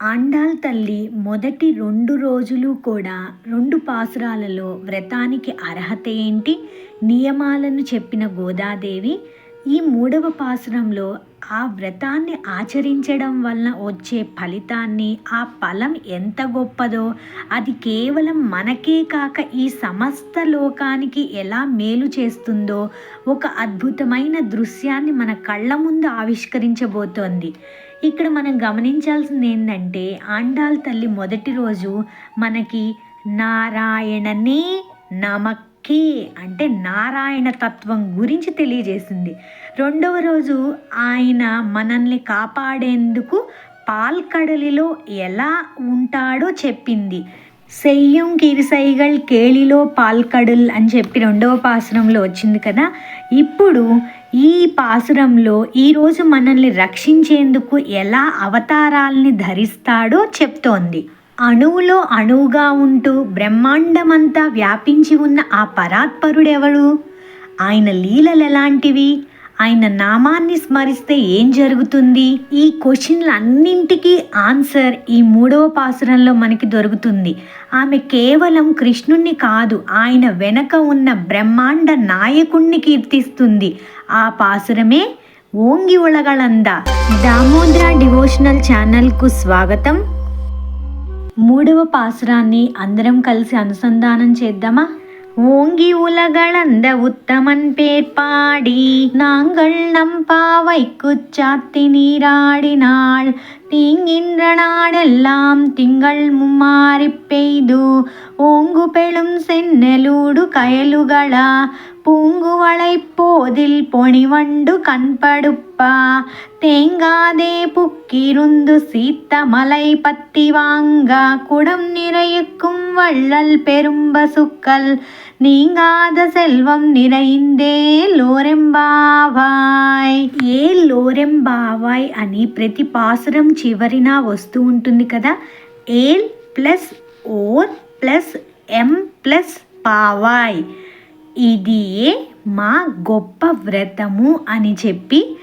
ఆండాళ్ తల్లి మొదటి రెండు రోజులు కూడా రెండు పాసురాలలో వ్రతానికి అర్హత ఏంటి? నియమాలను చెప్పిన గోదాదేవి ఈ మూడవ పాసురంలో ఆ వ్రతాన్ని ఆచరించడం వలన వచ్చే ఫలితాన్ని ఆ ఫలం ఎంత గొప్పదో అది కేవలం మనకే కాక ఈ సమస్త లోకానికి ఎలా మేలు చేస్తుందో ఒక అద్భుతమైన దృశ్యాన్ని మన కళ్ళ ముందు ఆవిష్కరించబోతోంది. ఇక్కడ మనం గమనించాల్సింది ఏంటంటే ఆండాల్ తల్లి మొదటి రోజు మనకి నారాయణని నమక్కి అంటే నారాయణ తత్వం గురించి తెలియజేసింది. రెండవ రోజు ఆయన మనల్ని కాపాడేందుకు పాల్కడలిలో ఎలా ఉంటాడో చెప్పింది. సెయ్యం కిరిసైగల్ కేళిలో పాల్కడల్ అని చెప్పి రెండవ పాసనంలో వచ్చింది కదా. ఇప్పుడు ఈ పాసురంలో ఈరోజు మనల్ని రక్షించేందుకు ఎలా అవతారాల్ని ధరిస్తాడో చెప్తోంది. అణువులో అణువుగా ఉంటూ బ్రహ్మాండమంతా వ్యాపించి ఉన్న ఆ పరాత్పరుడెవడు? ఆయన లీలలు ఎలాంటివి? ఆయన నామాన్ని స్మరిస్తే ఏం జరుగుతుంది? ఈ క్వశ్చన్లన్నింటికీ ఆన్సర్ ఈ మూడవ పాసురంలో మనకి దొరుకుతుంది. ఆమె కేవలం కృష్ణుణ్ణి కాదు ఆయన వెనక ఉన్న బ్రహ్మాండ నాయకుణ్ణి కీర్తిస్తుంది. ఆ పాసురమే ఓంగి ఉలగళంద. దామోద్ర డివోషనల్ ఛానల్కు స్వాగతం. మూడవ పాసురాన్ని అందరం కలిసి అనుసంధానం చేద్దామా? ஓங்கி உலகளந்த உத்தமன் பேர் பாடி. நாங்கள் நம் பாவைக்கு சாத்தி நீராடினாள் தீங்கின்ற நாடெல்லாம் திங்கள் மும்மாறி பெய்து. ஓங்கு பெழும் சென்னலூடு கயலுகளா. பூங்குவளை போதில் பொணிவண்டு கண்படுப்பா. தேங்காதே புக்கிருந்து சீத்த மலை பத்தி வாங்க. குடம் நிறையுக்கும் வள்ளல் பெரும்பசுக்கள் నీంగాద సెల్వం నిరైందే లోరెంబావాయ్ ఏ లోరెంబావాయ్ అని ప్రతి పాసురం చివరిన వస్తూ ఉంటుంది కదా L plus or plus M plus పావాయ్ ఇది ఏ మా గొప్ప వ్రతము అని చెప్పి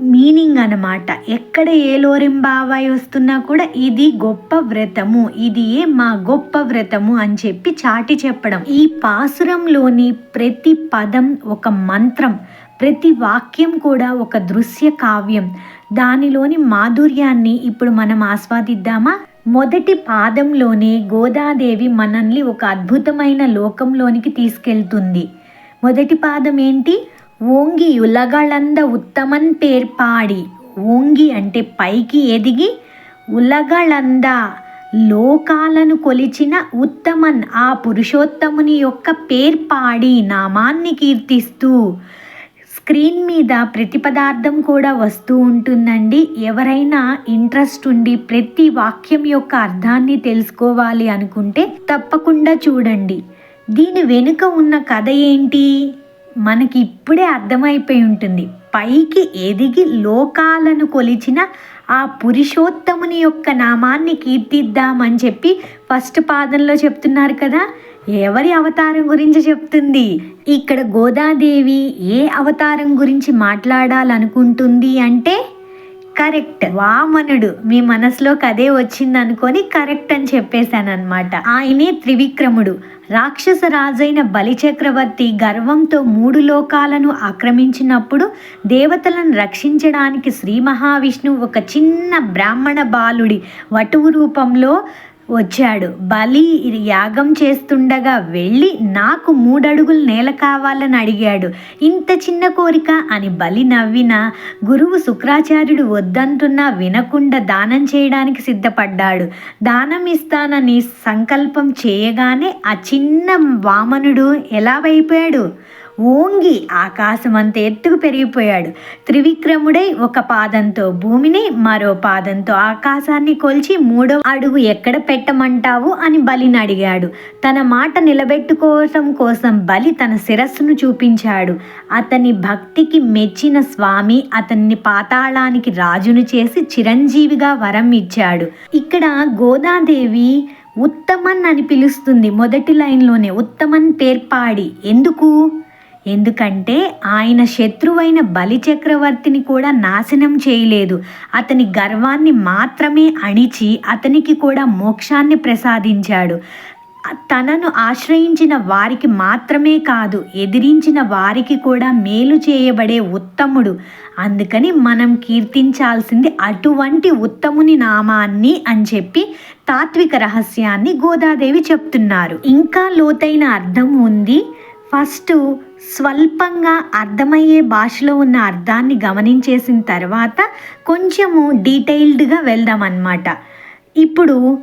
మీనింగ్ అనమాట ఎక్కడ ఏ లోరింబావాయి వస్తున్నా కూడా ఇది గొప్ప వ్రతము. ఇది ఏ మా గొప్ప వ్రతము అని చెప్పి చాటి చెప్పడం. ఈ పాసురంలోని ప్రతి పదం ఒక మంత్రం. ప్రతి వాక్యం కూడా ఒక దృశ్య కావ్యం. దానిలోని మాధుర్యాన్ని ఇప్పుడు మనం ఆస్వాదిద్దామా? మొదటి పాదంలోనే గోదాదేవి మనల్ని ఒక అద్భుతమైన లోకంలోనికి తీసుకెళ్తుంది. మొదటి పాదం ఏంటి? ఓంగి ఉలగళంద ఉత్తమన్ పేర్పాడి. ఓంగి అంటే పైకి ఎదిగి ఉలగళంద లోకాలను కొలిచిన ఉత్తమన్ ఆ పురుషోత్తముని యొక్క పేర్పాడి నామాన్ని కీర్తిస్తూ స్క్రీన్ మీద ప్రతి పదార్థం కూడా వస్తూ ఉంటుందండి. ఎవరైనా ఇంట్రెస్ట్ ఉండి ప్రతి వాక్యం యొక్క అర్థాన్ని తెలుసుకోవాలి అనుకుంటే తప్పకుండా చూడండి. దీని వెనుక ఉన్న కథ ఏంటి? మనకి ఇప్పుడే అర్థమైపోయి ఉంటుంది. పైకి ఎదిగి లోకాలను కొలిచిన ఆ పురుషోత్తముని యొక్క నామాన్ని కీర్తిద్దామని చెప్పి ఫస్ట్ పాదంలో చెప్తున్నారు కదా. ఎవరి అవతారం గురించి చెప్తుంది? ఇక్కడ గోదాదేవి ఏ అవతారం గురించి మాట్లాడాలనుకుంటుంది అంటే కరెక్ట్. వామనుడు మీ మనసులోకి అదే వచ్చింది అనుకొని కరెక్ట్ అని చెప్పేశాను అనమాట ఆయనే త్రివిక్రముడు. రాక్షస రాజైన బలిచక్రవర్తి గర్వంతో మూడు లోకాలను ఆక్రమించినప్పుడు దేవతలను రక్షించడానికి శ్రీ మహావిష్ణువు ఒక చిన్న బ్రాహ్మణ బాలుడి వటువు రూపంలో వచ్చాడు. బలి యాగం చేస్తుండగా వెళ్ళి నాకు మూడడుగులు నేల కావాలని అడిగాడు. ఇంత చిన్న కోరిక అని బలి నవ్విన గురువు శుక్రాచార్యుడు వద్దంటున్నా వినకుండా దానం చేయడానికి సిద్ధపడ్డాడు. దానం ఇస్తానని సంకల్పం చేయగానే ఆ చిన్న వామనుడు ఎలా అయిపోయాడు? ఓంగి ఆకాశం ఎత్తుకు పెరిగిపోయాడు. త్రివిక్రముడై ఒక పాదంతో భూమిని మరో పాదంతో ఆకాశాన్ని కొల్చి మూడో అడుగు ఎక్కడ పెట్టమంటావు అని బలిని అడిగాడు. తన మాట నిలబెట్టుకోవటం కోసం బలి తన శిరస్సును చూపించాడు. అతని భక్తికి మెచ్చిన స్వామి అతన్ని పాతాళానికి రాజును చేసి చిరంజీవిగా వరం ఇచ్చాడు. ఇక్కడ గోదాదేవి ఉత్తమన్ అని పిలుస్తుంది. మొదటి లైన్లోనే ఉత్తమన్ పేర్పాడి. ఎందుకు? ఎందుకంటే ఆయన శత్రువైన బలి చక్రవర్తిని కూడా నాశనం చేయలేదు. అతని గర్వాన్ని మాత్రమే అణిచి అతనికి కూడా మోక్షాన్ని ప్రసాదించాడు. తనను ఆశ్రయించిన వారికి మాత్రమే కాదు ఎదిరించిన వారికి కూడా మేలు చేయబడే ఉత్తముడు. అందుకని మనం కీర్తించాల్సింది అటువంటి ఉత్తముని నామాన్ని అని చెప్పి తాత్విక రహస్యాన్ని గోదాదేవి చెప్తున్నారు. ఇంకా లోతైన అర్థం ఉంది. ఫస్ట్ స్వల్పంగా అర్థమయ్యే భాషలో ఉన్న అర్థాన్ని గమనించేసిన తర్వాత కొంచెము డీటెయిల్డ్గా వెళ్దాం అన్నమాట ఇప్పుడు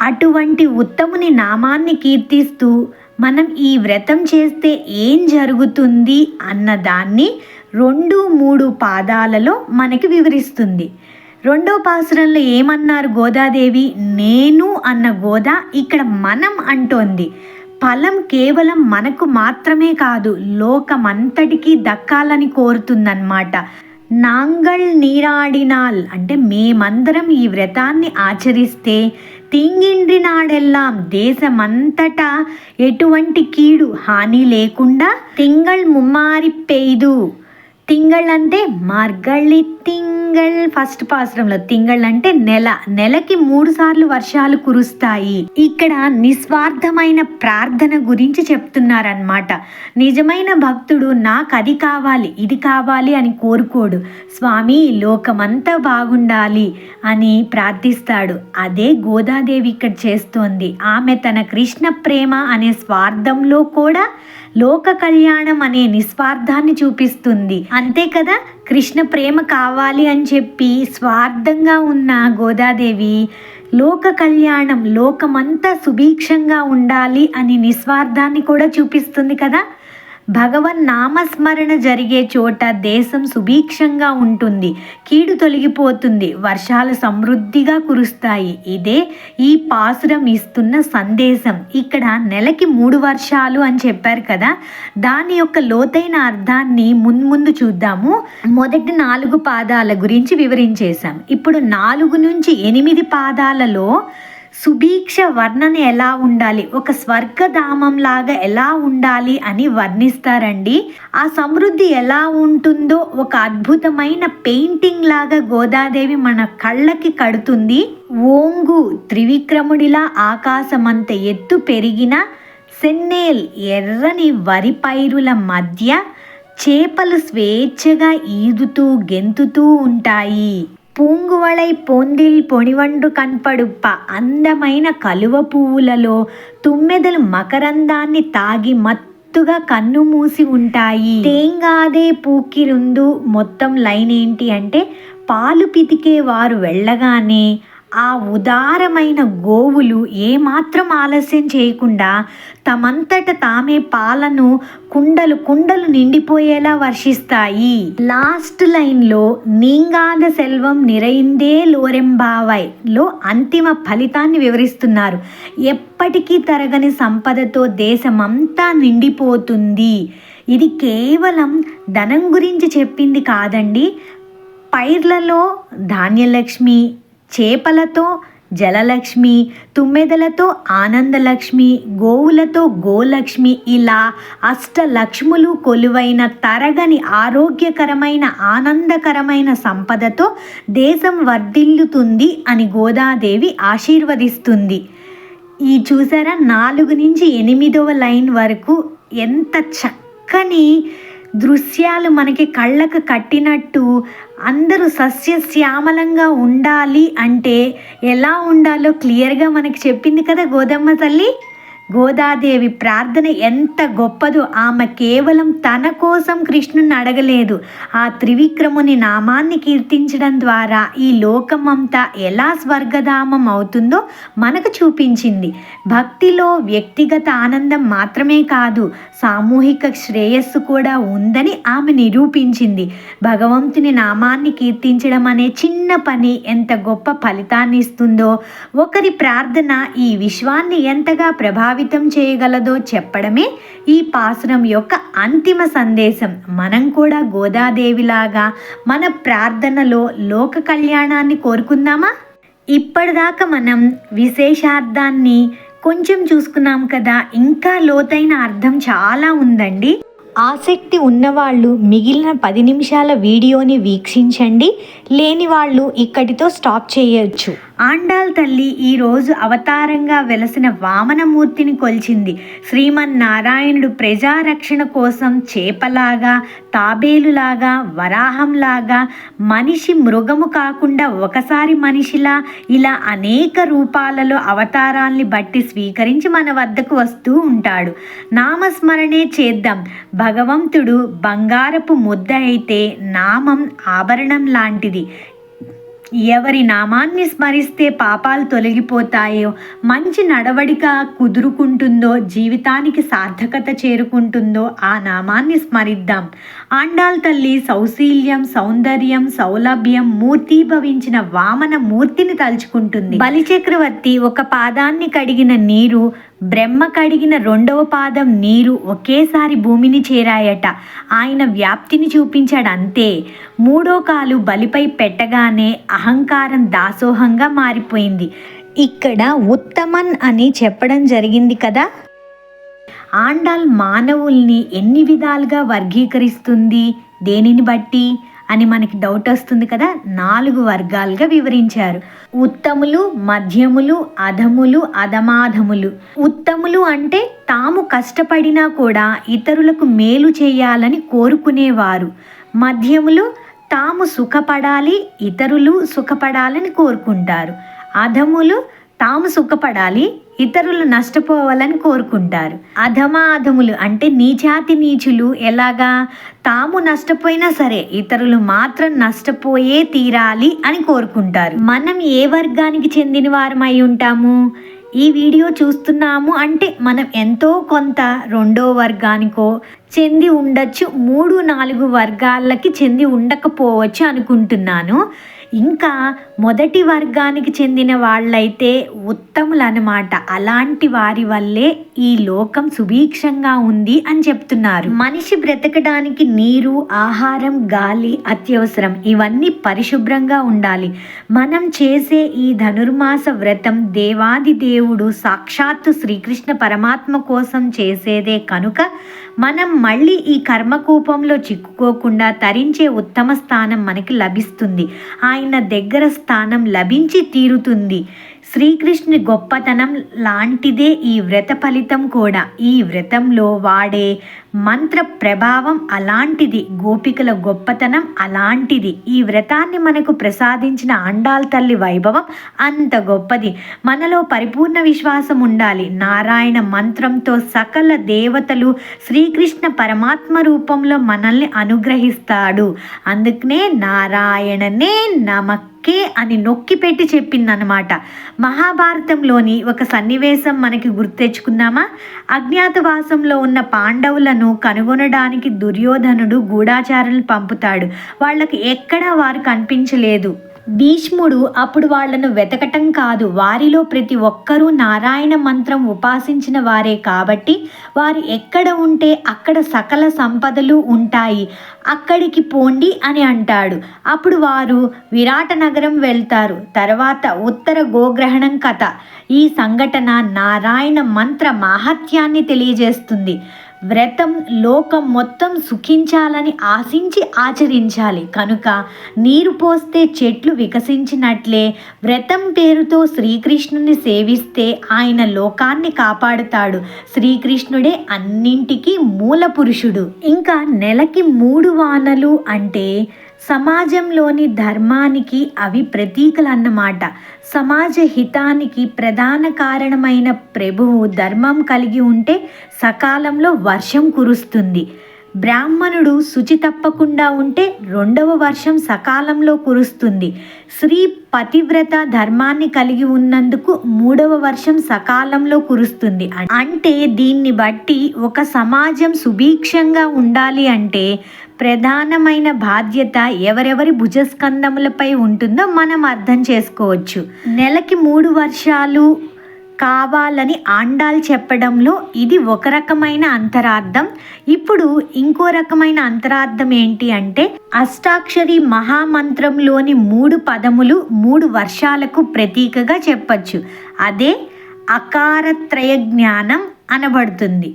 అటువంటి ఉత్తముని నామాన్ని కీర్తిస్తూ మనం ఈ వ్రతం చేస్తే ఏం జరుగుతుంది అన్నదాన్ని రెండు మూడు పాదాలలో మనకి వివరిస్తుంది. రెండో పాసురంలో ఏమన్నారు గోదాదేవి? నేను అన్న గోదా ఇక్కడ మనం అంటోంది. ఫలం కేవలం మనకు మాత్రమే కాదు లోకమంతటికీ దక్కాలని కోరుతుందన్నమాట. నాంగల్ నీరాడినాల్ అంటే మేమందరం ఈ వ్రతాన్ని ఆచరిస్తే తింగిండ్రి నాడెల్లాం దేశమంతటా ఎటువంటి కీడు హాని లేకుండా తింగళ్ ముమ్మారి పెయ్దు. తింగళ్ అంటే మార్గళ్ళి తింగళ్ ఫస్ట్ పాశ్రంలో తింగళ్ అంటే నెల. నెలకి మూడు సార్లు వర్షాలు కురుస్తాయి. ఇక్కడ నిస్వార్థమైన ప్రార్థన గురించి చెప్తున్నారనమాట నిజమైన భక్తుడు నాకు అది కావాలి ఇది కావాలి అని కోరుకోడు. స్వామి లోకమంతా బాగుండాలి అని ప్రార్థిస్తాడు. అదే గోదాదేవి ఇక్కడ చేస్తోంది. ఆమె తన కృష్ణ ప్రేమ అనే స్వార్థంలో కూడా లోక కళ్యాణం అనే నిస్వార్థాన్ని చూపిస్తుంది. అంతే కదా? కృష్ణ ప్రేమ కావాలి అని చెప్పి స్వార్థంగా ఉన్న గోదాదేవి లోక కళ్యాణం లోకమంతా సుభీక్షంగా ఉండాలి అని నిస్వార్థాన్ని కూడా చూపిస్తుంది కదా? భగవన్ నామస్మరణ జరిగే చోట దేశం సుభీక్షంగా ఉంటుంది కీడు తొలగిపోతుంది వర్షాలు సమృద్ధిగా కురుస్తాయి. ఇదే ఈ పాసురం ఇస్తున్న సందేశం. ఇక్కడ నెలకి మూడు వర్షాలు అని చెప్పారు కదా దాని యొక్క లోతైన అర్థాన్ని మున్ముందు చూద్దాము. మొదటి నాలుగు పాదాల గురించి వివరించేశాం. ఇప్పుడు నాలుగు నుంచి ఎనిమిది పాదాలలో సుభీక్ష వర్ణన ఎలా ఉండాలి? ఒక స్వర్గధామం లాగా ఎలా ఉండాలి అని వర్ణిస్తారండి. ఆ సమృద్ధి ఎలా ఉంటుందో ఒక అద్భుతమైన పెయింటింగ్ లాగా గోదాదేవి మన కళ్ళకి కడుతుంది. ఓంగు త్రివిక్రముడిలా ఆకాశమంత ఎత్తు పెరిగిన సెన్నేల్ ఎర్రని వరి పైరుల మధ్య చేపలు స్వేచ్ఛగా ఈదుతూ గెంతుతూ ఉంటాయి. పూంగువలై పొందిల్ పొనివండు కన్పడుప్ప అందమైన కలువ పువ్వులలో తుమ్మెదలు మకరందాన్ని తాగి మత్తుగా కన్ను మూసి ఉంటాయి తేంగాదే పూకిరుందు మొత్తం లైన్ ఏంటి అంటే పాలు పితికే వారు వెళ్ళగానే ఆ ఉదారమైన గోవులు ఏమాత్రం ఆలస్యం చేయకుండా తమంతట తామే పాలను కుండలు కుండలు నిండిపోయేలా వర్షిస్తాయి. లాస్ట్ లైన్లో నీంగాద సెల్వం నిరైందే లోరెంబావై లో అంతిమ ఫలితాన్ని వివరిస్తున్నారు. ఎప్పటికీ తరగని సంపదతో దేశమంతా నిండిపోతుంది. ఇది కేవలం ధనం గురించి చెప్పింది కాదండి. పైర్లలో ధాన్యలక్ష్మి చేపలతో జలలక్ష్మి తుమ్మెదలతో ఆనందలక్ష్మి గోవులతో గోలక్ష్మి ఇలా అష్టలక్ష్ములు కొలువైన తరగని ఆరోగ్యకరమైన ఆనందకరమైన సంపదతో దేశం వర్ధిల్లుతుంది అని గోదాదేవి ఆశీర్వదిస్తుంది. ఈ చూసారా? నాలుగు నుంచి ఎనిమిదవ లైన్ వరకు ఎంత చక్కని దృశ్యాలు మనకి కళ్ళకు కట్టినట్టు అందరూ సస్యశ్యామలంగా ఉండాలి అంటే ఎలా ఉండాలో క్లియర్గా మనకి చెప్పింది కదా గోదమ్మ తల్లి? గోదాదేవి ప్రార్థన ఎంత గొప్పదో ఆమె కేవలం తన కోసం కృష్ణుని అడగలేదు. ఆ త్రివిక్రముని నామాన్ని కీర్తించడం ద్వారా ఈ లోకమంతా ఎలా స్వర్గధామం అవుతుందో మనకు చూపించింది. భక్తిలో వ్యక్తిగత ఆనందం మాత్రమే కాదు సామూహిక శ్రేయస్సు కూడా ఉందని ఆమె నిరూపించింది. భగవంతుని నామాన్ని కీర్తించడం అనే చిన్న పని ఎంత గొప్ప ఫలితాన్ని ఇస్తుందో ఒకరి ప్రార్థన ఈ విశ్వాన్ని ఎంతగా ప్రభావితం చేయగలదో చెప్పడమే ఈ పాసురం యొక్క అంతిమ సందేశం. మనం కూడా గోదాదేవిలాగా మన ప్రార్థనలో లోక కళ్యాణాన్ని కోరుకుందామా? ఇప్పటిదాకా మనం విశేషార్థాన్ని కొంచెం చూసుకున్నాం కదా ఇంకా లోతైన అర్థం చాలా ఉందండి. ఆసక్తి ఉన్నవాళ్ళు మిగిలిన పది నిమిషాల వీడియోని వీక్షించండి. లేని వాళ్ళు ఇక్కడితో స్టాప్ చేయొచ్చు. ఆండాల్ తల్లి ఈరోజు అవతారంగా వెలసిన వామనమూర్తిని కొల్చింది. శ్రీమన్నారాయణుడు ప్రజారక్షణ కోసం చేపలాగా తాబేలులాగా వరాహంలాగా మనిషి మృగము కాకుండా ఒకసారి మనిషిలా ఇలా అనేక రూపాలలో అవతారాల్ని బట్టి స్వీకరించి మన వద్దకు వస్తూ ఉంటాడు. నామస్మరణే చేద్దాం. భగవంతుడు బంగారపు ముద్ద అయితే నామం ఆభరణం లాంటిది. ఎవరి నామాన్ని స్మరిస్తే పాపాలు తొలగిపోతాయో మంచి నడవడిక కుదురుకుంటుందో జీవితానికి సార్థకత చేరుకుంటుందో ఆ నామాన్ని స్మరిద్దాం. ఆండాల్ తల్లి సౌశీల్యం సౌందర్యం సౌలభ్యం మూర్తిభవించిన వామన మూర్తిని తలుచుకుంటుంది. బలిచక్రవర్తి ఒక పాదాన్ని కడిగిన నీరు బ్రహ్మ కడిగిన రెండవ పాదం నీరు ఒకేసారి భూమిని చేరాయట. ఆయన వ్యాప్తిని చూపించాడంతే మూడో కాలు బలిపై పెట్టగానే అహంకారం దాసోహంగా మారిపోయింది. ఇక్కడ ఉత్తమన్ అని చెప్పడం జరిగింది కదా? ఆండాల్ మానవుల్ని ఎన్ని విధాలుగా వర్గీకరిస్తుంది దేనిని బట్టి అని మనకి డౌట్ వస్తుంది కదా? నాలుగు వర్గాలుగా వివరించారు. ఉత్తములు మధ్యములు అధములు అధమాధములు. ఉత్తములు అంటే తాము కష్టపడినా కూడా ఇతరులకు మేలు చేయాలని కోరుకునేవారు. మధ్యములు తాము సుఖపడాలి ఇతరులు సుఖపడాలని కోరుకుంటారు. అధములు తాము సుఖపడాలి ఇతరులు నష్టపోవాలని కోరుకుంటారు. అధమాధములు అంటే నీచాతి నీచులు ఎలాగా? తాము నష్టపోయినా సరే ఇతరులు మాత్రం నష్టపోయే తీరాలి అని కోరుకుంటారు. మనం ఏ వర్గానికి చెందిన వారమై ఉంటాము? ఈ వీడియో చూస్తున్నాము అంటే మనం ఎంతో కొంత రెండో వర్గానికో చెంది ఉండొచ్చు. మూడు నాలుగు వర్గాలకి చెంది ఉండకపోవచ్చు అనుకుంటున్నాను. ఇంకా మొదటి వర్గానికి చెందిన వాళ్ళైతే ఉత్తములు అనమాట అలాంటి వారి వల్లే ఈ లోకం సుభీక్షంగా ఉంది అని చెప్తున్నారు. మనిషి బ్రతకడానికి నీరు ఆహారం గాలి అత్యవసరం. ఇవన్నీ పరిశుభ్రంగా ఉండాలి. మనం చేసే ఈ ధనుర్మాస వ్రతం దేవాది దేవుడు సాక్షాత్తు శ్రీకృష్ణ పరమాత్మ కోసం చేసేదే కనుక మనం మళ్ళీ ఈ కర్మకూపంలో చిక్కుకోకుండా తరించే ఉత్తమ స్థానం మనకి లభిస్తుంది. ఆయన దగ్గర స్థానం లభించి తీరుతుంది. శ్రీకృష్ణుని గొప్పతనం లాంటిదే ఈ వ్రత ఫలితం కూడా. ఈ వ్రతంలో వాడే మంత్ర ప్రభావం అలాంటిది గోపికల గొప్పతనం అలాంటిది. ఈ వ్రతాన్ని మనకు ప్రసాదించిన అండాల్ తల్లి వైభవం అంత గొప్పది. మనలో పరిపూర్ణ విశ్వాసం ఉండాలి. నారాయణ మంత్రంతో సకల దేవతలు శ్రీకృష్ణ పరమాత్మ రూపంలో మనల్ని అనుగ్రహిస్తాడు. అందుకనే నారాయణనే నమక్ కే అని నొక్కి పెట్టి చెప్పిందనమాట మహాభారతంలోని ఒక సన్నివేశం మనకి గుర్తెచ్చుకుందామా అజ్ఞాతవాసంలో ఉన్న పాండవులను కనుగొనడానికి దుర్యోధనుడు గూఢాచారులు పంపుతాడు. వాళ్ళకి ఎక్కడా వారు కనిపించలేదు. భీష్ముడు అప్పుడు వాళ్ళను వెతకటం కాదు. వారిలో ప్రతి ఒక్కరూ నారాయణ మంత్రం ఉపాసించిన వారే కాబట్టి వారు ఎక్కడ ఉంటే అక్కడ సకల సంపదలు ఉంటాయి. అక్కడికి పోండి అని అంటాడు. అప్పుడు వారు విరాట నగరం వెళ్తారు. తర్వాత ఉత్తర గోగ్రహణం కథ. ఈ సంఘటన నారాయణ మంత్ర మాహత్యాన్ని తెలియజేస్తుంది. వ్రతం లోకం మొత్తం సుఖించాలని ఆశించి ఆచరించాలి. కనుక నీరు పోస్తే చెట్లు వికసించినట్లే వ్రతం పేరుతో శ్రీకృష్ణుని సేవిస్తే ఆయన లోకాన్ని కాపాడుతాడు. శ్రీకృష్ణుడే అన్నింటికీ మూల పురుషుడు. ఇంకా నెలకి మూడు వానలు అంటే సమాజంలోని ధర్మానికి అవి ప్రతీకలు అన్నమాట సమాజ హితానికి ప్రధాన కారణమైన ప్రభువు ధర్మం కలిగి ఉంటే సకాలంలో వర్షం కురుస్తుంది. బ్రాహ్మణుడు శుచి తప్పకుండా ఉంటే రెండవ వర్షం సకాలంలో కురుస్తుంది. స్త్రీ పతివ్రత ధర్మాన్ని కలిగి ఉన్నందుకు మూడవ వర్షం సకాలంలో కురుస్తుంది. అంటే దీన్ని బట్టి ఒక సమాజం సుభీక్షంగా ఉండాలి అంటే ప్రధానమైన బాధ్యత ఎవరెవరి భుజస్కందములపై ఉంటుందో మనం అర్థం చేసుకోవచ్చు. నెలకి మూడు వర్షాలు కావాలని ఆండాల్ చెప్పడంలో ఇది ఒక రకమైన అంతరార్థం. ఇప్పుడు ఇంకో రకమైన అంతరార్థం ఏంటి అంటే అష్టాక్షరి మహామంత్రంలోని మూడు పదములు మూడు వర్షాలకు ప్రతీకగా చెప్పచ్చు. అదే అకారత్రయ జ్ఞానం అనబడుతుంది.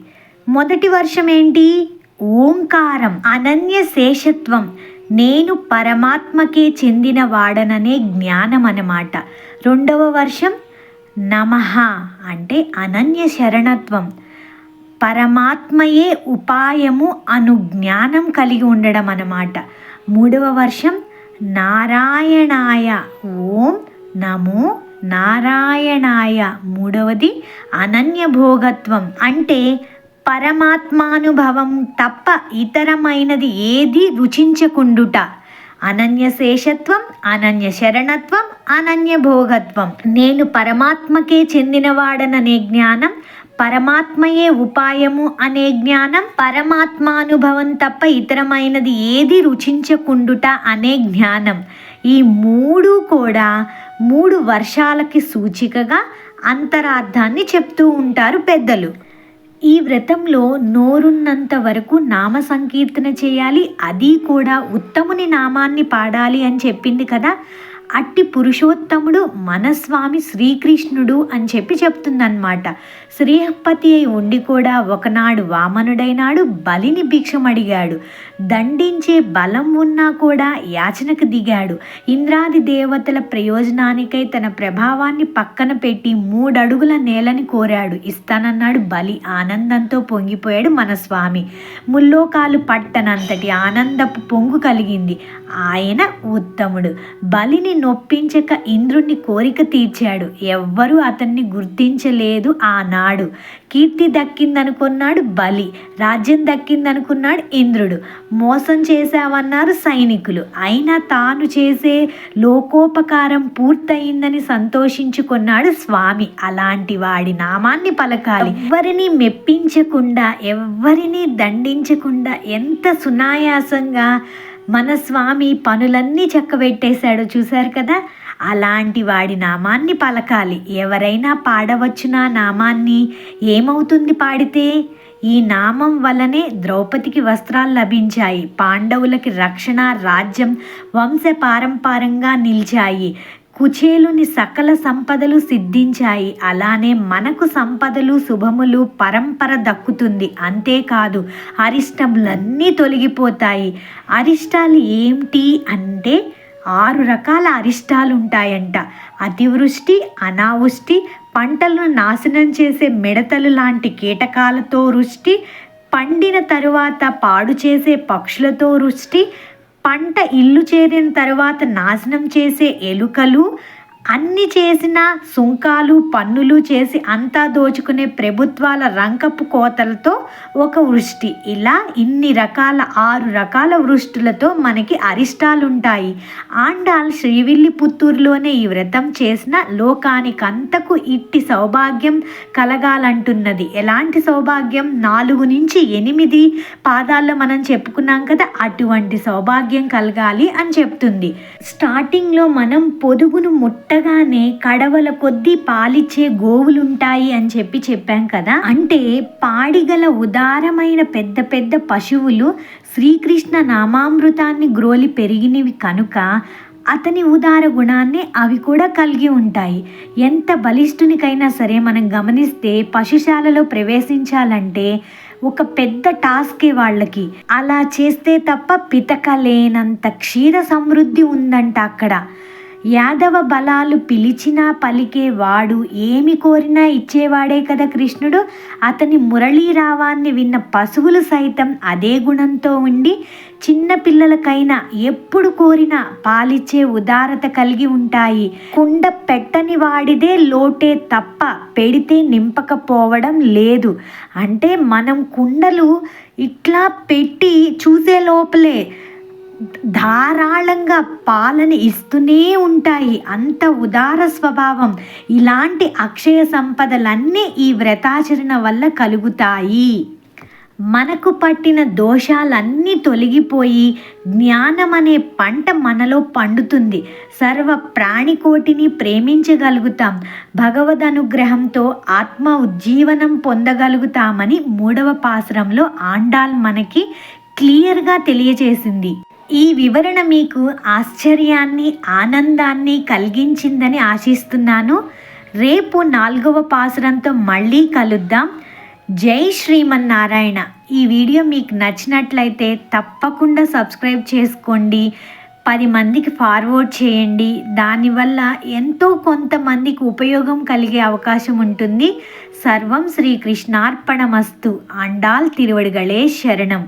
మొదటి వర్షం ఏంటి? ఓంకారం అనన్య శేషత్వం. నేను పరమాత్మకే చెందిన వాడననే జ్ఞానం అన్నమాట రెండవ వర్షం నమః అంటే అనన్య శరణత్వం. పరమాత్మయే ఉపాయము అను జ్ఞానం కలిగి ఉండడం అన్నమాట మూడవ వర్షం నారాయణాయ. ఓం నమో నారాయణాయ. మూడవది అనన్య భోగత్వం. అంటే పరమాత్మానుభవం తప్ప ఇతరమైనది ఏది రుచించకుండుట. అనన్య శేషత్వం అనన్య శరణత్వం అనన్య భోగత్వం నేను పరమాత్మకే చెందినవాడననే జ్ఞానం పరమాత్మయే ఉపాయము అనే జ్ఞానం పరమాత్మానుభవం తప్ప ఇతరమైనది ఏది రుచించకుండుట అనే జ్ఞానం. ఈ మూడు కూడా మూడు వర్షాలకి సూచికగా అంతరార్థాన్ని చెప్తూ ఉంటారు పెద్దలు. ఈ వ్రతంలో నోరున్నంత వరకు నామ సంకీర్తన చేయాలి. అది కూడా ఉత్తముని నామాన్ని పాడాలి అని చెప్పింది కదా. అట్టి పురుషోత్తముడు మనస్వామి శ్రీకృష్ణుడు అని చెప్పి చెప్తుందన్నమాట. శ్రీహపతి అయి ఉండి కూడా ఒకనాడు వామనుడైనాడు బలిని భిక్షమడిగాడు. దండించే బలం ఉన్నా కూడా యాచనకు దిగాడు. ఇంద్రాది దేవతల ప్రయోజనానికై తన ప్రభావాన్ని పక్కన పెట్టి మూడడుగుల నేలని కోరాడు. ఇస్తానన్నాడు బలి. ఆనందంతో పొంగిపోయాడు మన స్వామి ముల్లోకాలు పట్టనంతటి ఆనందపు పొంగు కలిగింది. ఆయన ఉత్తముడు. బలిని నొప్పించక ఇంద్రుణ్ణి కోరిక తీర్చాడు. ఎవ్వరూ అతన్ని గుర్తించలేదు ఆనాడు. కీర్తి దక్కిందనుకున్నాడు బలి రాజ్యం దక్కిందనుకున్నాడు ఇంద్రుడు. మోసం చేశావన్నారు సైనికులు. అయినా తాను చేసే లోకోపకారం పూర్తయిందని సంతోషించుకున్నాడు స్వామి. అలాంటి వాడి నామాన్ని పలకాలి. ఎవరిని మెప్పించకుండా ఎవ్వరిని దండించకుండా ఎంత సునాయాసంగా మన స్వామి పనులన్నీ చక్కబెట్టేశాడు చూశారు కదా? అలాంటి వాడి నామాన్ని పలకాలి. ఎవరైనా పాడవచ్చునా నామాన్ని? ఏమవుతుంది పాడితే? ఈ నామం వల్లనే ద్రౌపదికి వస్త్రాలు లభించాయి. పాండవులకి రక్షణ రాజ్యం వంశ పారంపరంగా నిలిచాయి. కుచేలుని సకల సంపదలు సిద్ధించాయి. అలానే మనకు సంపదలు శుభములు పరంపర దక్కుతుంది. అంతేకాదు అరిష్టములన్నీ తొలగిపోతాయి. అరిష్టాలు ఏమిటి అంటే ఆరు రకాల అరిష్టాలు ఉంటాయంట అతివృష్టి అనావృష్టి పంటలను నాశనం చేసే మిడతలు లాంటి కీటకాలతో వృష్టి పండిన తరువాత పాడు చేసే పక్షులతో వృష్టి పంట ఇల్లు చేరిన తర్వాత నాశనం చేసే ఎలుకలు అన్ని చేసిన సుంకాలు పన్నులు చేసి అంతా దోచుకునే ప్రభుత్వాల రంకపు కోతలతో ఒక వృష్టి. ఇలా ఇన్ని రకాల ఆరు రకాల వృష్టులతో మనకి అరిష్టాలుంటాయి. ఆండాల్ శ్రీవిల్లి పుత్తూరులోనే ఈ వ్రతం చేసిన లోకానికంతకు ఇట్టి సౌభాగ్యం కలగాలంటున్నది. ఎలాంటి సౌభాగ్యం? నాలుగు నుంచి ఎనిమిది పాదాల్లో మనం చెప్పుకున్నాం కదా అటువంటి సౌభాగ్యం కలగాలి అని చెప్తుంది. స్టార్టింగ్లో మనం పొదుగును ముట్ట పుట్టగానే కడవల కొద్దీ పాలిచ్చే గోవులుంటాయి అని చెప్పి చెప్పాం కదా. అంటే పాడిగల ఉదారమైన పెద్ద పెద్ద పశువులు శ్రీకృష్ణ నామామృతాన్ని గ్రోలి పెరిగినవి కనుక అతని ఉదార గుణాన్ని అవి కూడా కలిగి ఉంటాయి. ఎంత బలిష్ఠునికైనా సరే మనం గమనిస్తే పశుశాలలో ప్రవేశించాలంటే ఒక పెద్ద టాస్కే వాళ్ళకి. అలా చేస్తే తప్ప పితకలేనంత క్షీర సమృద్ధి ఉందంట అక్కడ. యాదవ బలాలు పిలిచినా పలికే వాడు ఏమి కోరినా ఇచ్చేవాడే కదా కృష్ణుడు. అతని మురళీరావాన్ని విన్న పశువులు సైతం అదే గుణంతో ఉండి చిన్న పిల్లలకైనా ఎప్పుడు కోరినా పాలిచ్చే ఉదారత కలిగి ఉంటాయి. కుండ పెట్టని వాడిదే లోటే తప్ప పెడితే నింపకపోవడం లేదు. అంటే మనం కుండలు ఇట్లా పెట్టి చూసే లోపలే ధారాళంగా పాలని ఇస్తూనే ఉంటాయి. అంత ఉదార స్వభావం. ఇలాంటి అక్షయ సంపదలన్నీ ఈ వ్రతాచరణ వల్ల కలుగుతాయి. మనకు పట్టిన దోషాలన్నీ తొలగిపోయి జ్ఞానం అనే పంట మనలో పండుతుంది. సర్వ ప్రాణికోటిని ప్రేమించగలుగుతాం. భగవద్ అనుగ్రహంతో ఆత్మ ఉజ్జీవనం పొందగలుగుతామని మూడవ పాసురంలో ఆండాల్ మనకి క్లియర్గా తెలియజేసింది. ఈ వివరణ మీకు ఆశ్చర్యాన్ని ఆనందాన్ని కలిగించిందని ఆశిస్తున్నాను. రేపు నాలుగవ పాసురంతో మళ్ళీ కలుద్దాం. జై శ్రీమన్నారాయణ. ఈ వీడియో మీకు నచ్చినట్లయితే తప్పకుండా సబ్స్క్రైబ్ చేసుకోండి. పది మందికి ఫార్వర్డ్ చేయండి. దానివల్ల ఎంతో కొంతమందికి ఉపయోగం కలిగే అవకాశం ఉంటుంది. సర్వం శ్రీకృష్ణార్పణమస్తు. అండాల్ తిరువడిగళే శరణం.